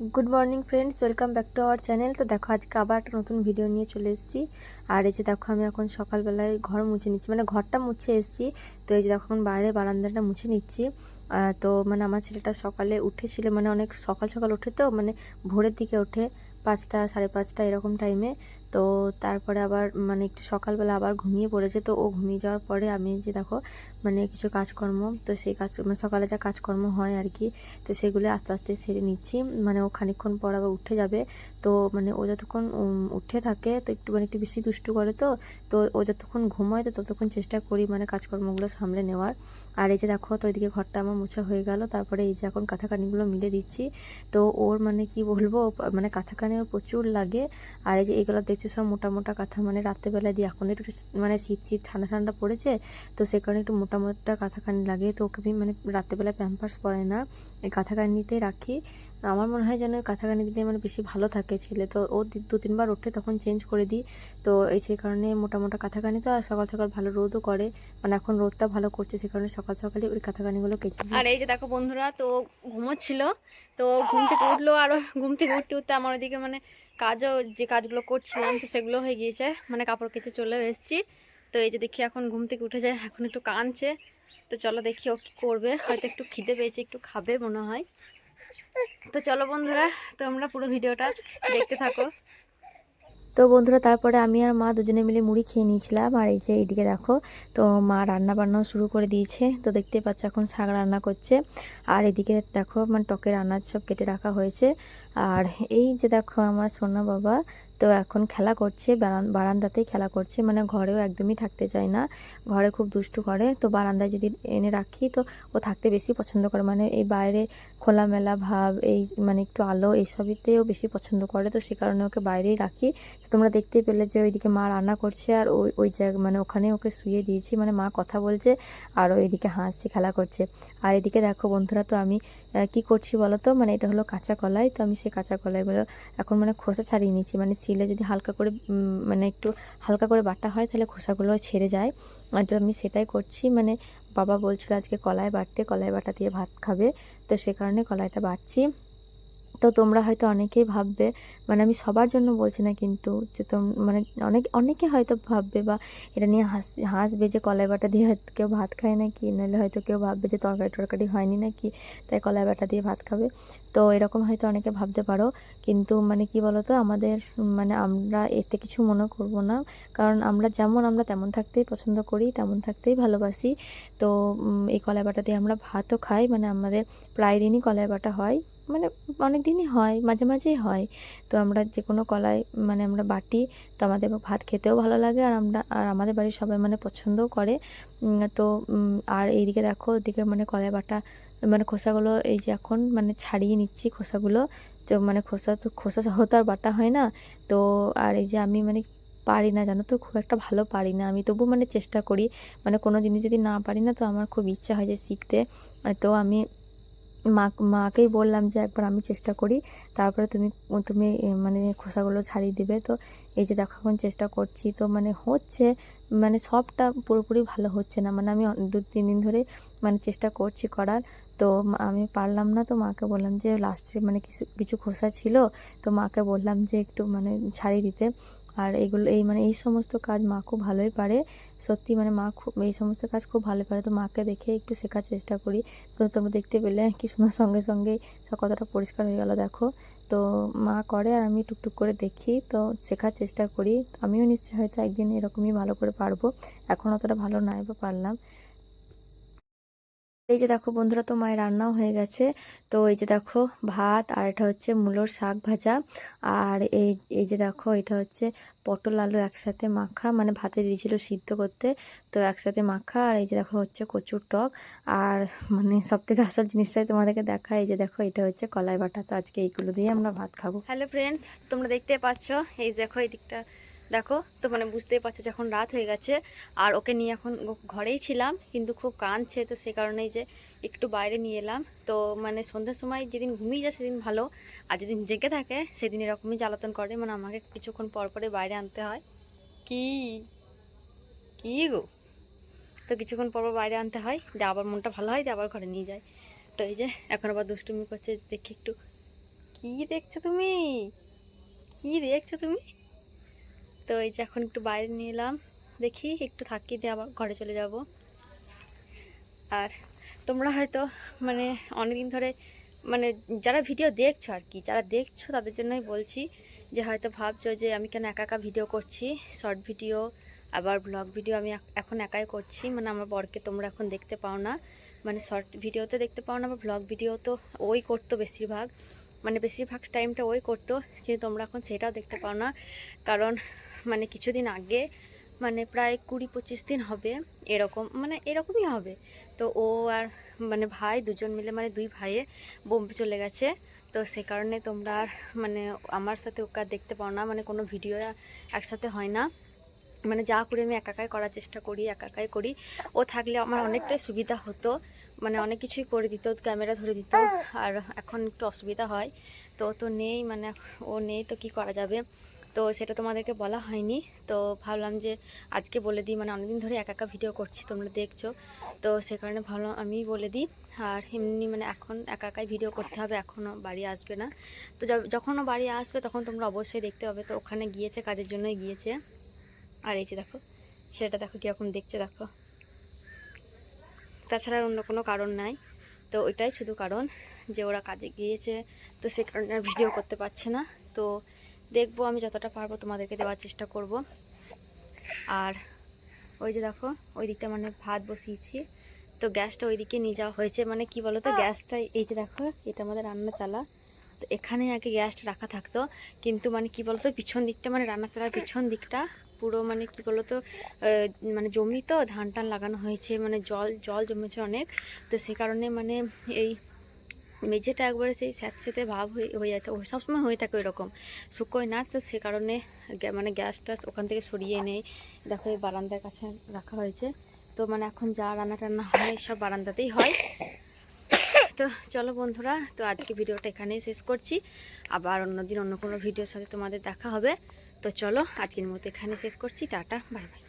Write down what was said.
Good morning friends welcome back to our channel তো দেখো, আজকে আবার একটা নতুন ভিডিও নিয়ে চলে এসেছি। আর এই যে দেখো, আমি এখন সকালবেলায় ঘর মুছে নিচ্ছি। মানে ঘরটা মুছে এসেছি। তো এই যে দেখো, এখন বাইরে বারান্দাটা মুছে নিচ্ছি। তো মানে আমার ছেলেটা সকালে উঠেছিল। মানে অনেক সকাল সকাল উঠে তো মানে ভোরের দিকে ওঠে। পাঁচটা, সাড়ে পাঁচটা এরকম টাইমে তো তারপরে আবার মানে একটু সকালবেলা আবার ঘুমিয়ে পড়েছে। তো ও ঘুমিয়ে যাওয়ার পরে আমি যে দেখো মানে কিছু কাজকর্ম, তো সেই কাজ মানে সকালে যা কাজকর্ম হয় আর কি, তো সেগুলো আস্তে আস্তে সেরে নিচ্ছি। মানে ও খানিকক্ষণ পর আবার উঠে যাবে। তো মানে ও যতক্ষণ উঠে থাকে, তো একটু মানে একটু বেশি দুষ্টু করে তো তো ও যতক্ষণ ঘুমায়, তো ততক্ষণ চেষ্টা করি মানে কাজকর্মগুলো সামলে নেওয়ার। আর এই যে দেখো, তো ওইদিকে ঘরটা আমার মোছা হয়ে গেল। তারপরে এই যে এখন কাঁথাকানিগুলো মিলে দিচ্ছি। তো ওর মানে কি বলব মানে কাঁথাকানি ওর প্রচুর লাগে। আর এই যে এগুলো দেখছ সব মোটা মোটা কাঁথা মানে রাত্রেবেলা দিয়ে এখন একটু মানে শীত শীত, ঠান্ডা ঠান্ডা পড়েছে, তো সে কারণে একটু মোটা মোটা কাঁথাকানি লাগে। তো ওকে আমি মানে রাত্রেবেলা প্যাম্পার্স পরে না, এই কাঁথাকানিতেই রাখি। আমার মনে হয় যেন কাঁথাকানি দিলে মানে বেশি ভালো থাকে ছেলে। তো ও দু তিনবার ওঠে তখন চেঞ্জ করে দিই। তো এই সেই কারণে মোটা মোটা কাঁথাকানি তো আর সকাল সকাল ভালো রোদও করে। মানে এখন রোদটা ভালো করছে, সে কারণে সকাল, সকালে ওই কাঁথাকানিগুলো কেচে আর এই যে দেখো বন্ধুরা, তো ঘুমোচ্ছিল। তো ঘুম থেকে উঠল আর ঘুম থেকে উঠতে উঠতে আমার ওদিকে মানে কাজও, যে কাজগুলো করছিলাম, তো সেগুলো হয়ে গিয়েছে। মানে কাপড় কেচে চলে এসেছি। তো এই যে দেখি এখন ঘুম থেকে উঠে যায় এখন একটু কানছে তো চলো দেখি ও কী করবে। হয়তো একটু খিদে পেয়েছে, একটু খাবে মনে হয়। তো চলো বন্ধুরা তো আমরা পুরো ভিডিওটা দেখতে থাকো। তো বন্ধুরা, তারপরে আমি আর মা দুজনে মিলে মুড়ি খেয়ে নিয়েছিলাম। আর এই যে এইদিকে দেখো, তো মা রান্না বান্নাও শুরু করে দিয়েছে। তো দেখতে পাচ্ছ এখন শাক রান্না করছে। আর এদিকে দেখো মানে টকের রান্নার সব কেটে রাখা হয়েছে। আর এই যে দেখো আমার সোনা বাবা তো এখন খেলা করছে, বারান- বারান্দাতেই খেলা করছে। মানে ঘরেও একদমই থাকতে চায় না। ঘরে খুব দুষ্টু করে। তো বারান্দায় যদি এনে রাখি, তো ও থাকতে বেশি পছন্দ করে। মানে এই বাইরে খোলামেলা ভাব, এই মানে একটু আলো, এইসবইতেও বেশি পছন্দ করে। তো সে কারণে ওকে বাইরেই রাখি। তো তোমরা দেখতেই পেলে যে ওইদিকে মা রান্না করছে আর ওই ওই জায়গা মানে ওখানে ওকে শুয়ে দিয়েছি। মানে মা কথা বলছে আর ওইদিকে হাসছে, খেলা করছে। আর এদিকে দেখো বন্ধুরা, তো আমি কি করছি বলো তো মানে এটা হলো কাঁচা কলাই, তো আমি সেই কাঁচা কলাইগুলো এখন মানে খোসা ছাড়িয়ে নিচ্ছি। মানে সিলে যদি হালকা করে মানে একটু হালকা করে বাটা হয়, তাহলে খোসাগুলো ছেড়ে যায়। তো আমি সেটাই করছি। মানে বাবা বলছিল আজকে কলাই বাটতে, কলাই বাটা দিয়ে ভাত খাবে। তো সে কারণে কলাইটা বাটছি। তো তোমরা হয়তো অনেকেই ভাববে মানে আমি সবার জন্য বলছি না কিন্তু যে তোম মানে অনেক, অনেকে হয়তো ভাববে বা এটা নিয়ে হাস, হাসবে যে কলাই বাটা দিয়ে হয়তো কেউ ভাত খায় নাকি, নাহলে হয়তো কেউ ভাববে যে তরকারি টরকারি হয়নি নাকি, তাই কলাই বাটা দিয়ে ভাত খাবে। তো এরকম হয়তো অনেকে ভাবতে পারো। কিন্তু মানে কি বলো তো আমাদের মানে আমরা এতে কিছু মনে করব না। কারণ আমরা যেমন আমরা তেমন থাকতেই পছন্দ করি, তেমন থাকতেই ভালোবাসি। তো এই কলাই বাটা দিয়ে আমরা ভাতও খাই মানে আমাদের প্রায় দিনই কলাই বাটা হয়। মানে অনেক দিনই হয়, মাঝে মাঝেই হয়। তো আমরা যে কোনো কলাই মানে আমরা বাটি, তো আমাদের ভাত খেতেও ভালো লাগে আর আমরা, আর আমাদের বাড়ির সবাই মানে পছন্দও করে। তো আর এইদিকে দেখো, ওদিকে মানে কলাই বাটা মানে খোসাগুলো এই যে এখন মানে ছাড়িয়ে নিচ্ছি খোসাগুলো। তো মানে খোসা তো, খোসা সহ তো আর বাটা হয় না। তো, আর এই যে আমি মানে পারি না, জানো তো, খুব একটা ভালো পারি না। আমি তবু মানে চেষ্টা করি মানে কোনো জিনিস যদি না পারি না, তো আমার খুব ইচ্ছা হয় যে শিখতে। তো আমি মা, মাকেই বললাম যে একবার আমি চেষ্টা করি, তারপরে তুমি তুমি মানে খোসাগুলো ছাড়িয়ে দিবে। তো এই যে দেখো এখন চেষ্টা করছি, তো মানে হচ্ছে মানে সবটা পুরোপুরি ভালো হচ্ছে না। মানে আমি দু, তিন দিন ধরে মানে চেষ্টা করছি করার। তো আমি পারলাম না, তো মাকে বললাম যে লাস্টে মানে কিছু কিছু খোসা ছিল, তো মাকে বললাম যে একটু মানে ছাড়িয়ে দিতে। আর এগুলো, এই মানে এই সমস্ত কাজ মা খুব ভালোই পারে। সত্যি মানে মা খুব, এই সমস্ত কাজ খুব ভালো পারে। তো মাকে দেখে একটু শেখার চেষ্টা করি। তো তোমরা দেখতে পেলে কি সুন্দর সঙ্গে সঙ্গে কতটা পরিষ্কার হয়ে গেলো, দেখো। তো মা করে আর আমি টুকটুক করে দেখি। তো শেখার চেষ্টা করি। আমিও নিশ্চয়ই হয়তো একদিন এরকমই ভালো করে পারব। এখন অতটা ভালো নাই বা পারলাম। এই যে দেখো বন্ধুরা তো মায়ের রান্নাও হয়ে গেছে। তো এই যে দেখো ভাত আর এটা হচ্ছে মূলোর শাক ভাজা। আর এই এই যে দেখো এটা হচ্ছে পটল আলু একসাথে মাখা। মানে ভাতে দিয়েছিল সিদ্ধ করতে। তো একসাথে মাখা আর এই যে দেখো হচ্ছে কচুর টক। আর মানে সব থেকে আসল জিনিসটাই তোমাদেরকে দেখা এই যে দেখো এটা হচ্ছে কলাই বাটা। তো আজকে এইগুলো দিয়ে আমরা ভাত খাব। হ্যালো ফ্রেন্ডস তোমরা দেখতে পাচ্ছ, এই দেখো এই দিকটা দেখো তো মানে বুঝতেই পারছ যখন রাত হয়ে গেছে আর ওকে নিয়ে এখন ঘরেই ছিলাম কিন্তু খুব কাঁদছে তো সে কারণেই যে একটু বাইরে নিয়ে এলাম। তো মানে সন্ধ্যার সময় যেদিন ঘুমিয়ে যায় সেদিন ভালো আর যেদিন জেগে থাকে সেদিন এরকমই জ্বালাতন করে মানে আমাকে কিছুক্ষণ পর পরে বাইরে আনতে হয়। কি? কি গো? তো কিছুক্ষণ পর পর বাইরে আনতে হয় দিয়ে আবার মনটা ভালো হয় দিয়ে আবার ঘরে নিয়ে যায়। তো এই যে এখন আবার দুষ্টুমি করছে দেখি একটু। কি দেখছ তুমি? কি দেখছ তুমি? তো এই যে এখন একটু বাইরে নিয়ে এলাম। দেখি একটু থাকি, দিয়ে আবার ঘরে চলে যাব। আর তোমরা হয়তো মানে অনেকদিন ধরে মানে যারা ভিডিও দেখছ আর কি, যারা দেখছ তাদের জন্যই বলছি যে হয়তো ভাবছ যে আমি কেন একা একা ভিডিও করছি, শর্ট ভিডিও, আবার ব্লগ ভিডিও আমি এখন একাই করছি। মানে আমার বরকে তোমরা এখন দেখতে পাও না। মানে শর্ট ভিডিওতে দেখতে পাও না বা ব্লগ ভিডিও তো ওই করতো বেশিরভাগ। মানে বেশিরভাগ টাইমটা ওই করতো, কিন্তু তোমরা এখন সেটাও দেখতে পাও না। কারণ মানে কিছুদিন আগে মানে প্রায় কুড়ি পঁচিশ দিন হবে এরকম মানে এরকমই হবে। তো ও আর মানে ভাই দুজন মিলে মানে দুই ভাইয়ে বোম্বে চলে গেছে। তো সে কারণে তোমরা আর মানে আমার সাথে ওকে দেখতে পাও না মানে কোনো ভিডিও একসাথে হয় না। মানে যা করে আমি একাকাই করার চেষ্টা করি একাকাই করি। ও থাকলে আমার অনেকটাই সুবিধা হতো। মানে অনেক কিছুই করে দিত ক্যামেরা ধরে দিত। আর এখন একটু অসুবিধা হয়। তো তো নেই মানে ও নেই, তো কি করা যাবে? তো সেটা তোমাদেরকে বলা হয়নি। তো ভাবলাম যে আজকে বলে দিই মানে অনেকদিন ধরে একা একা ভিডিও করছি, তোমরা দেখছ। তো সে কারণে ভাবলাম আমি বলে দিই। আর এমনি মানে এখন একা একাই ভিডিও করতে হবে এখনও বাড়ি আসবে না। তো য- যখন ও বাড়ি আসবে, তখন তোমরা অবশ্যই দেখতে পাবে। তো ওখানে গিয়েছে, কাজের জন্যই গিয়েছে। আর এই যে দেখো, ছেলেটা দেখো কীরকম দেখছে, দেখো। তাছাড়া অন্য কোনো কারণ নাই। তো ওইটাই শুধু কারণ যে ওরা কাজে গিয়েছে তো সে কারণে আর ভিডিও করতে পারছে না। তো দেখব আমি যতটা পারব তোমাদেরকে দেওয়ার চেষ্টা করব। আর ওই যে দেখো ওই দিকটা মানে ভাত বসিয়েছি। তো গ্যাসটা ওইদিকে নিয়ে যাওয়া হয়েছে। মানে কি বলো তো গ্যাসটা এই যে দেখো এটা আমাদের রান্না চালা। তো এখানে আগে গ্যাসটা রাখা থাকতো। কিন্তু মানে কি বলতো পিছন দিকটা মানে রান্না চালার পিছন দিকটা পুরো মানে কি বলতো আহ, মানে জমি তো ধান টান লাগানো হয়েছে মানে জল জল জমেছে অনেক। তো সে কারণে মানে এই মেঝেটা একবারে সেই স্যাঁতস্যাঁতে ভাব হয়ে হয়ে যেত ও সবসময় হয়ে থাকে ওইরকম। শুকোয় না তো সে কারণে মানে গ্যাসটা ওখান থেকে সরিয়ে নেই দেখো এই বারান্দার কাছে রাখা হয়েছে। তো মানে এখন যা রান্না টান্না হয় সব বারান্দাতেই হয়। তো চলো বন্ধুরা তো আজকে ভিডিওটা এখানেই শেষ করছি। আবার অন্যদিন অন্য কোনো ভিডিওর সাথে তোমাদের দেখা হবে। তো চলো আজকের মতো এখানে শেষ করছি টাটা বাই বাই।